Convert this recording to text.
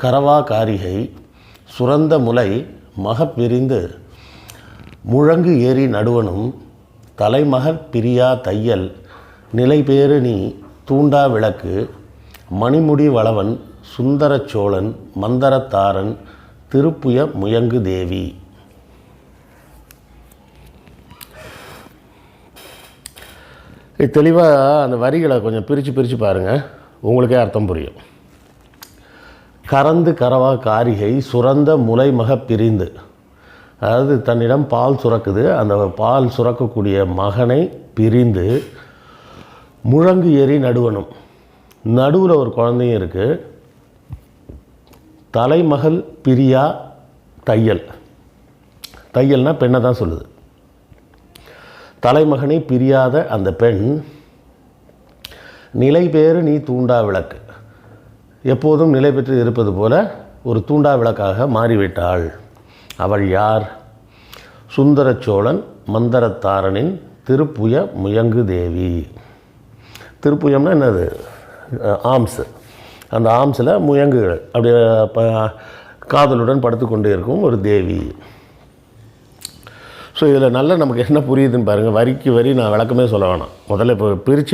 கரவா காரிகை சுரந்த முலை மகப்பிரிந்து முழங்கு ஏறி நடுவனும் தலைமகற் பிரியா தையல் நிலைபேறு நீ தூண்டா விளக்கு மணிமுடி வளவன் சுந்தரச் சோழன் மந்தரத்தாரன் திருப்புய முயங்கு தேவி. தெளிவாக அந்த வரிகளை கொஞ்சம் பிரித்து பிரித்து பாருங்கள் உங்களுக்கே அர்த்தம் புரியும். கறந்து கரவா காரிகை சுரந்த முலைமக பிரிந்து. அதாவது தன்னிடம் பால் சுரக்குது அந்த பால் சுரக்கக்கூடிய மகனை பிரிந்து முழங்கு ஏறி நடுவனும் நடுவில் ஒரு குழந்தையும் இருக்குது தலைமகள் பிரியா தையல். தையல்னால் பெண்ணை தான் சொல்லுது. தலைமகனை பிரியாத அந்த பெண் நிலை பேறு நீ தூண்டா விளக்கு. எப்போதும் நிலை பெற்று இருப்பது போல ஒரு தூண்டா விளக்காக மாறிவிட்டாள். அவள் யார்? சுந்தர சோழன் மந்தரத்தாரனின் திருப்புய முயங்கு தேவி திருப்புயம்னா என்னது? ஆம்ஸ். அந்த ஆம்ஸில் முயங்குகள். அப்படியே காதலுடன் காதலுடன் படுத்துக்கொண்டு இருக்கும் ஒரு தேவி. ஸோ இதில் நல்லா நமக்கு என்ன புரியுதுன்னு பாருங்கள் வரிக்கு வரி நான் விளக்கமே சொல்ல வேணாம். முதல்ல இப்போ பிரித்து